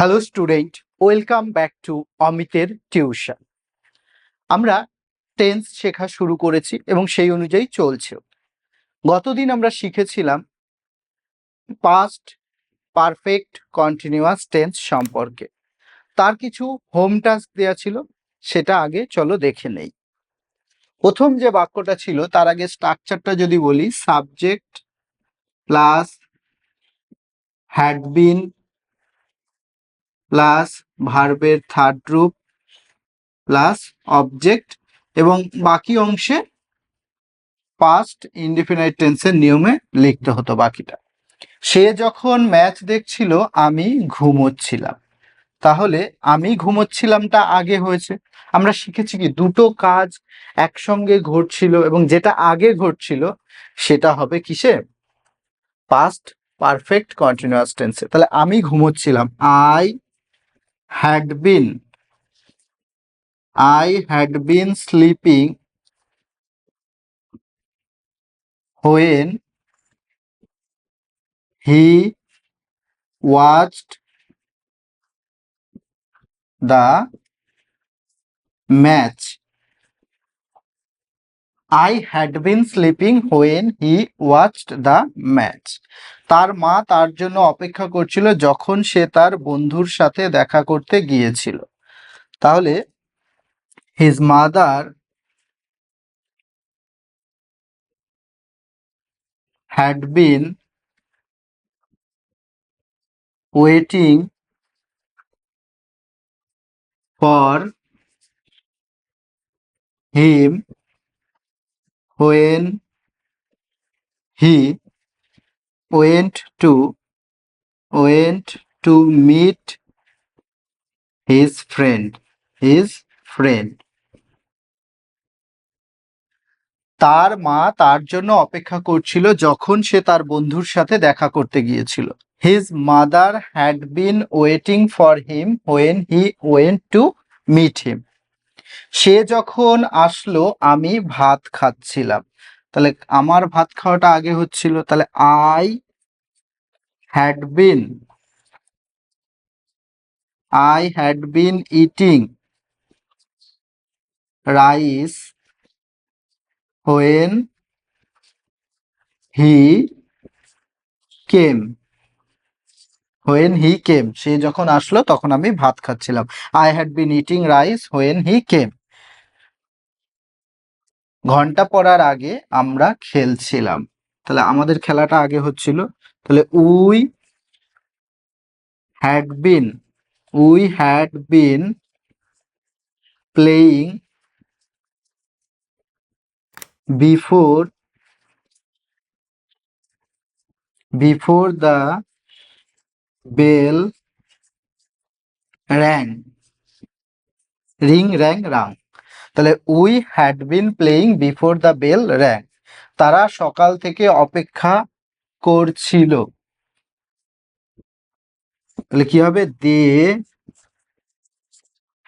Hello student welcome back to অমিতের tuition আমরা tense শেখা শুরু করেছি এবং সেই অনুযায়ী চলছেও গতদিন আমরা শিখেছিলাম পাস্ট পারফেক্ট কন্টিনিউয়াস টেন্স সম্পর্কে। তার কিছু হোম টাস্ক দেওয়া ছিল, সেটা আগে চলো দেখে নেই। প্রথম যে বাক্যটা ছিল, তার আগে স্ট্রাকচারটা যদি বলি subject plus had been plus ভার্বের থার্ড গ্রুপ প্লাস অবজেক্ট এবং বাকি অংশে পাস্ট ইনডিফিনাইট টেন্সের নিয়মে লিখতে হতো বাকিটা। সে যখন ম্যাচ দেখছিল, আমি ঘুমোচ্ছিলাম। তাহলে আমি ঘুমোচ্ছিলামটা আগে হয়েছে। আমরা শিখেছি কি, দুটো কাজ একসঙ্গে ঘটছিল এবং যেটা আগে ঘটছিল, সেটা হবে কিসে? পাস্ট পারফেক্ট কন্টিনিউয়াস টেন্সে তাহলে আমি ঘুমোচ্ছিলাম I had been I had been sleeping when he watched the match. I had been sleeping when he watched the match তার মা তার জন্য অপেক্ষা করছিল যখন সে তার বন্ধুর সাথে দেখা করতে গিয়েছিল। তাহলে his mother had been waiting for him when he went to went to meet his friend his friend. তার মা তার জন্য অপেক্ষা করছিল যখন সে তার বন্ধুর সাথে দেখা করতে গিয়েছিল। His mother had been waiting for him when he went to meet him সে যখন আসলো, আমি ভাত খাচ্ছিলাম। তাহলে আমার ভাত খাওয়াটা আগে হচ্ছিল, তাহলে I had been I had been eating rice when he came when he came সে যখন আসলো, তখন আমি ভাত খাচ্ছিলাম। I had been eating rice when he came ঘণ্টা পড়ার আগে আমরা খেলছিলাম। তাহলে আমাদের খেলাটা আগে হচ্ছিল। তাহলে we had been we had been playing before before the bell, rang, ring, rang, rang. তাহলে we had been playing before the bell, rang. তারা সকাল থেকে অপেক্ষা করছিল। তাহলে কি হবে? They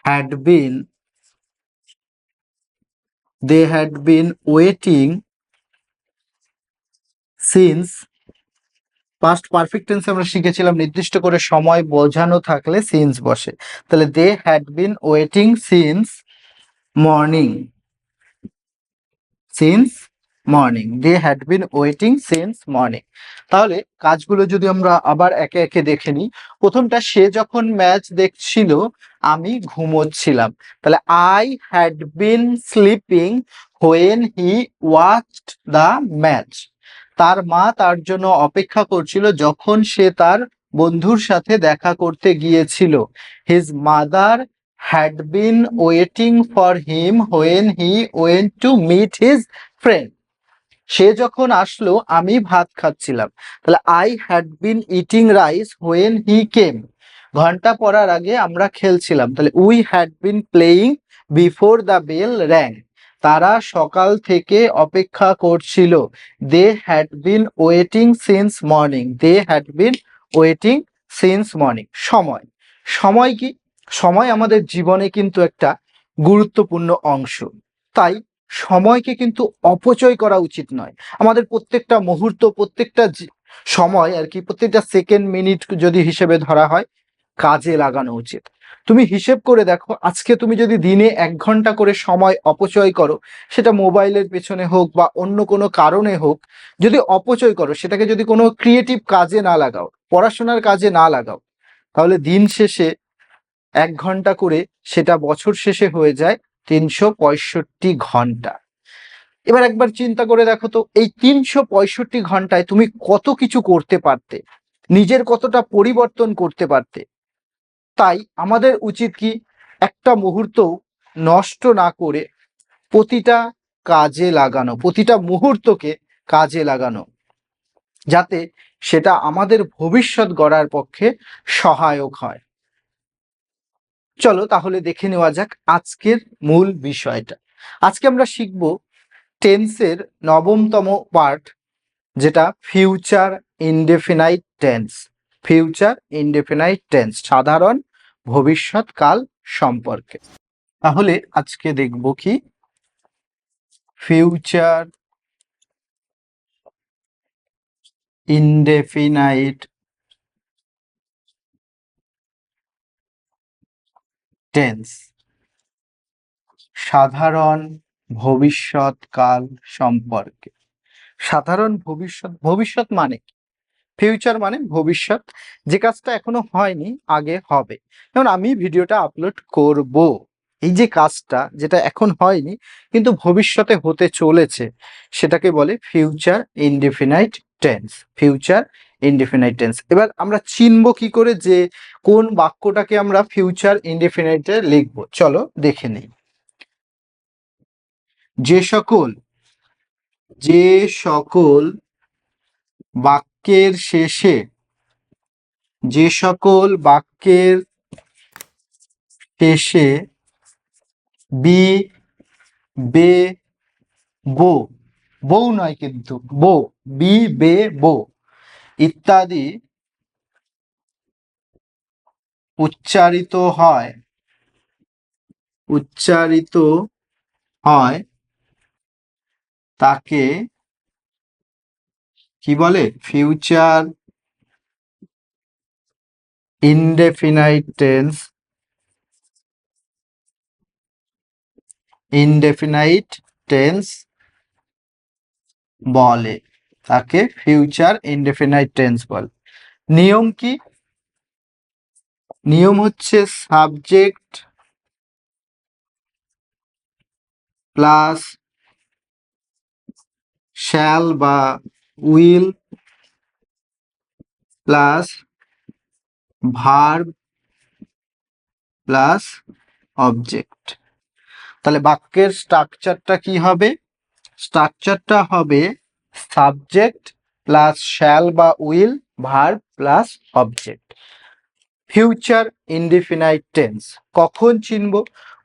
had been, they had been waiting since past perfect tense আমরা শিখেছিলাম নির্দিষ্ট করে সময় বোঝানো থাকলে সিন্স বসে। তাহলে they had been waiting since morning since morning they had been waiting since morning তাহলে কাজগুলো যদি আমরা আবার একে একে দেখে নিই, প্রথমটা সে যখন ম্যাচ দেখছিল, আমি ঘুমোচ্ছিলাম। তাহলে I had been sleeping when he watched the match তার মা তার জন্য অপেক্ষা করছিল যখন সে তার বন্ধুর সাথে দেখা করতে গিয়েছিল। His mother had been waiting for him when he went to meet his friend সে যখন আসলো, আমি ভাত খাচ্ছিলাম। তাহলে I had been eating rice when he came ঘণ্টা পড়ার আগে আমরা খেলছিলাম। তাহলে we had been playing before the bell rang তারা সকাল থেকে অপেক্ষা করছিল। They had been waiting since morning they had been waiting since morning সময়। সময় কি? সময় আমাদের জীবনে কিন্তু একটা গুরুত্বপূর্ণ অংশ। তাই সময়কে কিন্তু অপচয় করা উচিত নয়। আমাদের প্রত্যেকটা মুহূর্ত, প্রত্যেকটা সময় আর কি, প্রত্যেকটা সেকেন্ড মিনিট যদি হিসেবে ধরা হয়, কাজে লাগানো উচিত। তুমি হিসেব করে দেখো, আজকে তুমি যদি দিনে এক ঘণ্টা করে সময় অপচয় করো, সেটা মোবাইলের পেছনে হোক বা অন্য কোনো কারণে হোক, যদি অপচয় করো, সেটাকে যদি কোনো ক্রিয়েটিভ কাজে না লাগাও, পড়াশোনার কাজে না লাগাও, তাহলে দিন শেষে এক ঘণ্টা করে সেটা বছর শেষে হয়ে যায় তিনশো পঁয়ষট্টি ঘণ্টা। এবার একবার চিন্তা করে দেখো তো, এই তিনশো পঁয়ষট্টি ঘন্টায় তুমি কত কিছু করতে পারতে, নিজের কতটা পরিবর্তন করতে পারতে তাই আমাদের উচিত কি একটা মুহূর্ত নষ্ট না করে প্রতিটা কাজে লাগানো, প্রতিটা মুহূর্তকে কাজে লাগানো, যাতে সেটা আমাদের ভবিষ্যৎ গড়ার পক্ষে সহায়ক হয়। চলো তাহলে দেখে নেওয়া যাক আজকের মূল বিষয়টা। আজকে আমরা শিখব টেন্সের নবমতম পার্ট, যেটা future indefinite tense. Future indefinite tense সাধারণ ভবিষ্যৎকাল সম্পর্কে। তাহলে আজকে দেখব কি? ফিউচার ইনডেফিনাইট টেন্স সাধারণ ভবিষ্যৎকাল সম্পর্কে। সাধারণ ভবিষ্যৎ ভবিষ্যৎ মানে কি? ফিউচার মানে ভবিষ্যৎ। যে কাজটা এখনও হয়নি, আগে হবে। যেমন আমি ভিডিওটা আপলোড করব। এই যে কাজটা, যেটা এখন হয়নি, কিন্তু ভবিষ্যতে হতে চলেছে, সেটাকে বলে future indefinite tense future indefinite tense এবার আমরা চিনব কি করে যে কোন বাক্যটাকে আমরা ফিউচার ইনডিফিনাইটে লিখব। চলো দেখে নেই। যে সকল যে সকল বাক্যের শেষে যে সকল বাক্যের শেষে বি, বে, বো, বউ নয় কিন্তু, বো, বি, বে, বো ইত্যাদি উচ্চারিত হয় উচ্চারিত হয় তাকে কি বলে? Future indefinite tense indefinite tense বলে। তাকে ফিউচার ইনডেফিনাইট টেন্স বলে। নিয়ম কি? নিয়ম হচ্ছে সাবজেক্ট প্লাস শ্যাল বা will plus verb plus object তাহলে বাক্যের স্ট্রাকচারটা কি হবে? স্ট্রাকচারটা হবে সাবজেক্ট প্লাস শ্যাল বা will verb plus object future indefinite tense কখন চিনব?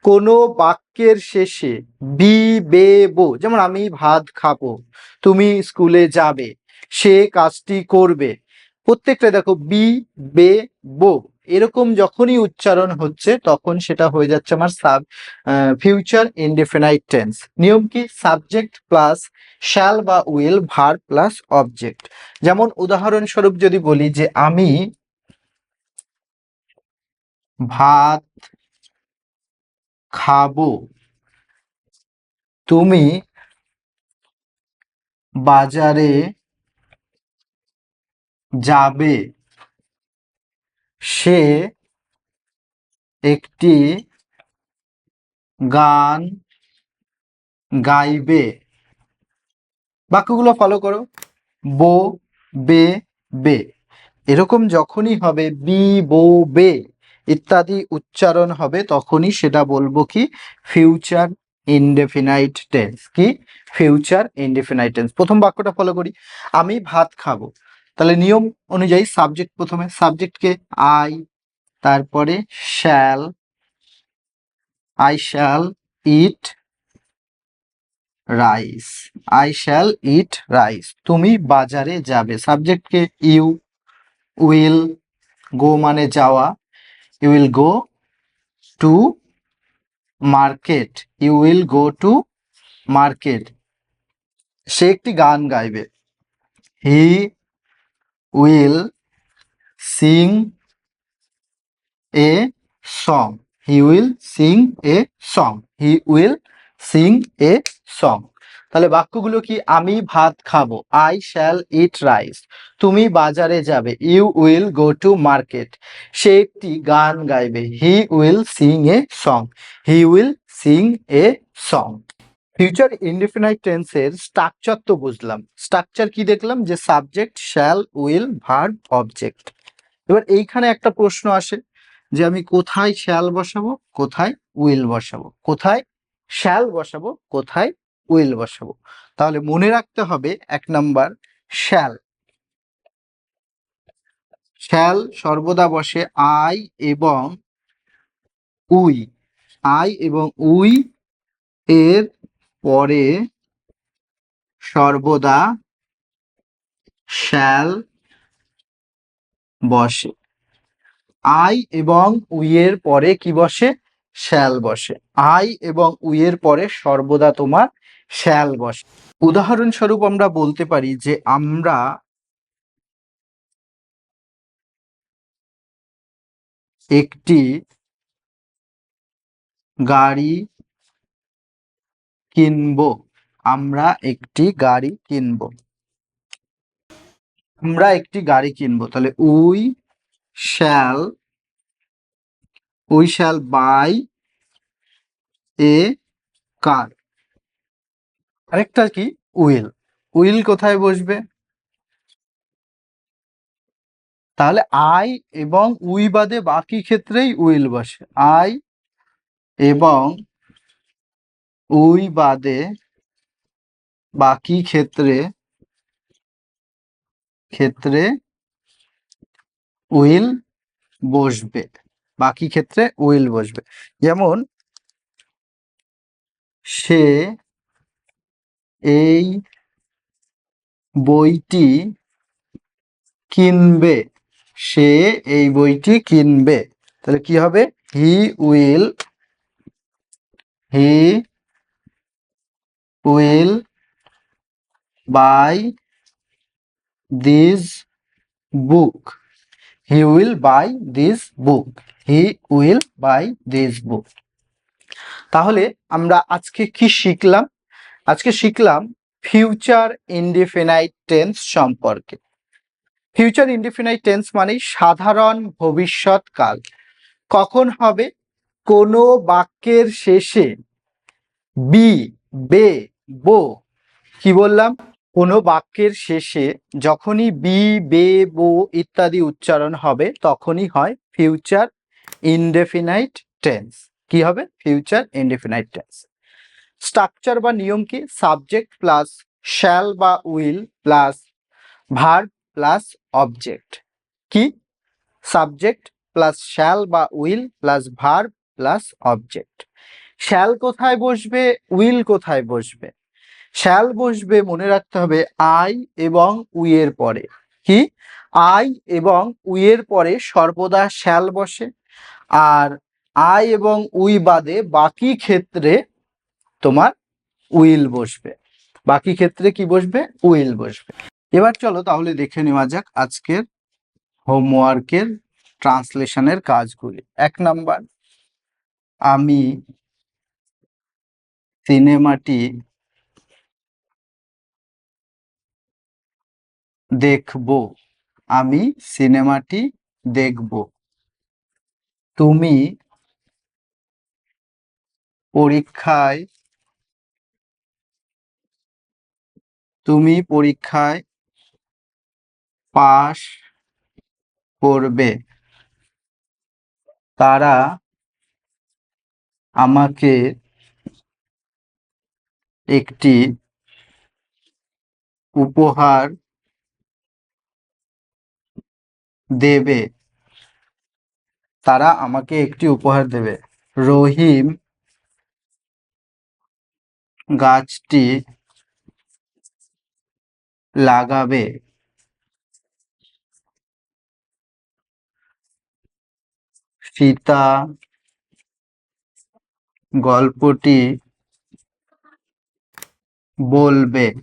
কোনো বাক্যের শেষে বি, বে, বো। যেমন আমি ভাত খাব, তুমি স্কুলে যাবে, সে কাজটি করবে। প্রত্যেকটা দেখো, বি, বে, বো। এরকম যখনই উচ্চারণ হচ্ছে, তখন সেটা হয়ে যাচ্ছে আমার সাব ফিউচার ইনডিফিনাইট টেন্স নিয়ম কি? সাবজেক্ট প্লাস শ্যাল বা উইল ভার প্লাস অবজেক্ট যেমন উদাহরণস্বরূপ যদি বলি যে আমি ভাত খাব। তুমি বাজারে যাবে, সে একটি গান গাইবে। বাক্যগুলো ফলো করো। বো, বে বে। এরকম যখনই হবে, বি, বো, বে। ইত্যাদি উচ্চারণ হবে, তখনই সেটা বলব কি? ফিউচার ইনডেফিনাইট টেন্স কি? ফিউচার ইনডেফিনাইট টেন্স প্রথম বাক্যটা ফলো করি। আমি ভাত খাব। তাহলে নিয়ম অনুযায়ী সাবজেক্ট প্রথমে সাবজেক্টকে আই তারপরে shall I shall eat rice I shall eat rice তুমি বাজারে যাবে। সাবজেক্টকে ইউ উইল গো মানে যাওয়া you will go to market you will go to market সে একটি গান গাইবে। He will sing a song he will sing a song he will sing a song তাহলে বাক্যগুলো কি? আমি ভাত খাব আই শ্যাল ইট রাইস তুমি বাজারে যাবে you will go to market সে একটি গান গাইবে he will sing a song he will sing a song future indefinite টেন্সের স্ট্রাকচার তো বুঝলাম। স্ট্রাকচার কি দেখলাম? যে subject shall will verb object এবার এইখানে একটা প্রশ্ন আসে, যে আমি কোথায় শ্যাল বসাবো? কোথায় উইল বসাবো? কোথায় শ্যাল বসাবো? কোথায় উইল বসাবো। তাহলে মনে রাখতে হবে এক নাম্বার শ্যাল শ্যাল সর্বদা বসে আই এবং উই আই এবং উই এর পরে সর্বদা শ্যাল বসে। আই এবং উইয়ের পরে কি বসে? শ্যাল বসে। আই এবং উইয়ের পরে সর্বদা তোমার শ্যাল বসে। উদাহরণস্বরূপ আমরা বলতে পারি যে আমরা একটি গাড়ি কিনবো। আমরা একটি গাড়ি কিনবো। আমরা একটি গাড়ি কিনবো। তাহলে we shall we shall buy a car. আরেকটা কি? উইল। উইল কোথায় বসবে? তাহলে আই এবং উই বাদে বাকি ক্ষেত্রেই উইল বসে। আই এবং উই বাদে বাকি ক্ষেত্রে ক্ষেত্রে উইল বসবে। বাকি ক্ষেত্রে উইল বসবে। যেমন সে এই বইটি কিনবে? সে এই বইটি কিনবে। তাহলে কি হবে? He will he will buy this book he will buy this book he will buy this book তাহলে আমরা আজকে কি শিখলাম? আজকে শিখলাম ফিউচার ইনডিফিনাইট টেন্স সম্পর্কে। ফিউচার ইনডিফিনাইট টেন্স মানে সাধারণ ভবিষ্যৎকাল। কখন হবে? কোনো বাক্যের শেষে বি বে, বো। কি বললাম? কোনো বাক্যের শেষে যখনই বি বে, বো ইত্যাদি উচ্চারণ হবে, তখনই হয় ফিউচার ইনডেফিনাইট টেন্স কি হবে? ফিউচার ইনডেফিনাইট টেন্স স্ট্রাকচার বা নিয়ম কি? সাবজেক্ট প্লাস শ্যাল বা will plus verb plus object. কি? সাবজেক্ট প্লাস শ্যাল বা will plus verb plus object. Shall কোথায় বসবে? উইল কোথায় বসবে? শ্যাল বসবে মনে রাখতে হবে আই এবং উইয়ের পরে। কি? আই এবং উইয়ের পরে সর্বদা শ্যাল বসে, আর আই এবং উই বাদে বাকি ক্ষেত্রে তোমার উইল বসবে। বাকি ক্ষেত্রে কি বসবে? উইল বসবে। এবার চলো তাহলে দেখে নেওয়া যাক আজকের হোমওয়ার্কের ট্রান্সলেশনের কাজগুলি। এক নাম্বার, আমি সিনেমাটি দেখব। আমি সিনেমাটি দেখব। তুমি পরীক্ষায় তুমি পরীক্ষায় পাশ করবে। তারা আমাকে একটি উপহার দেবে। তারা আমাকে একটি উপহার দেবে। রহিম গাছটি লাগাবে। সীতা গল্পটি বলবে।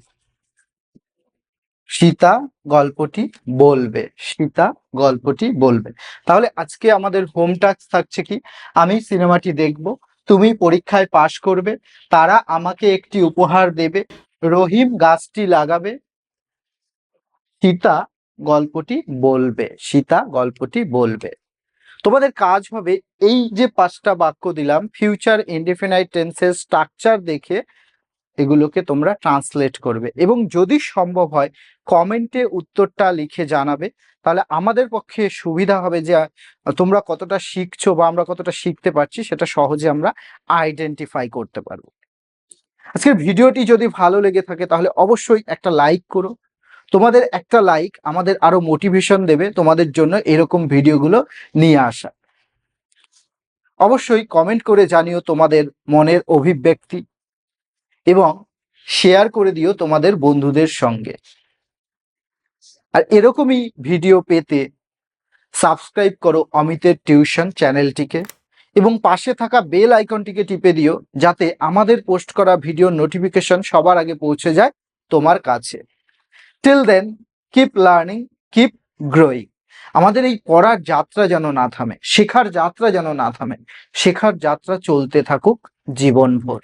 সীতা গল্পটি বলবে। সীতা গল্পটি বলবে। তাহলে আজকে আমাদের হোম টাস্ক থাকছে কি? আমি সিনেমাটি দেখব, তুমি পরীক্ষায় পাশ করবে, তারা আমাকে একটি উপহার দেবে, রহিম গাছটি লাগাবে সীতা গল্পটি বলবে, সীতা গল্পটি বলবে। তোমাদের কাজ হবে এই যে পাঁচটা বাক্য দিলাম ফিউচার ইনডিফিনাইট টেন্সের স্ট্রাকচার দেখে এগুলোকে তোমরা ট্রান্সলেট করবে। এবং যদি সম্ভব হয় কমেন্টে উত্তরটা লিখে জানাবে। তাহলে আমাদের পক্ষে সুবিধা হবে যে, তোমরা কতটা শিখছো বা আমরা কতটা শিখতে পারছি, সেটা সহজে আমরা আইডেন্টিফাই করতে পারব। আজকের ভিডিওটি যদি ভালো লেগে থাকে, তাহলে অবশ্যই একটা লাইক করো। তোমাদের একটা লাইক আমাদের আরও মোটিভেশন দেবে তোমাদের জন্য এরকম ভিডিওগুলো নিয়ে আসা। অবশ্যই কমেন্ট করে জানিও তোমাদের মনের অভিব্যক্তি এবং শেয়ার করে দিও তোমাদের বন্ধুদের সঙ্গে। আর এরকমই ভিডিও পেতে সাবস্ক্রাইব করো অমিতের টিউশন চ্যানেলটিকে এবং পাশে থাকা বেল আইকনটিকে টিপে দিও যাতে আমাদের পোস্ট করা ভিডিও নোটিফিকেশন সবার আগে পৌঁছে যায় তোমার কাছে। Till then keep learning keep growing আমাদের এই পড়ার যাত্রা যেন না থামে, শেখার যাত্রা যেন না থামে, শেখার যাত্রা চলতে থাকুক জীবনভর।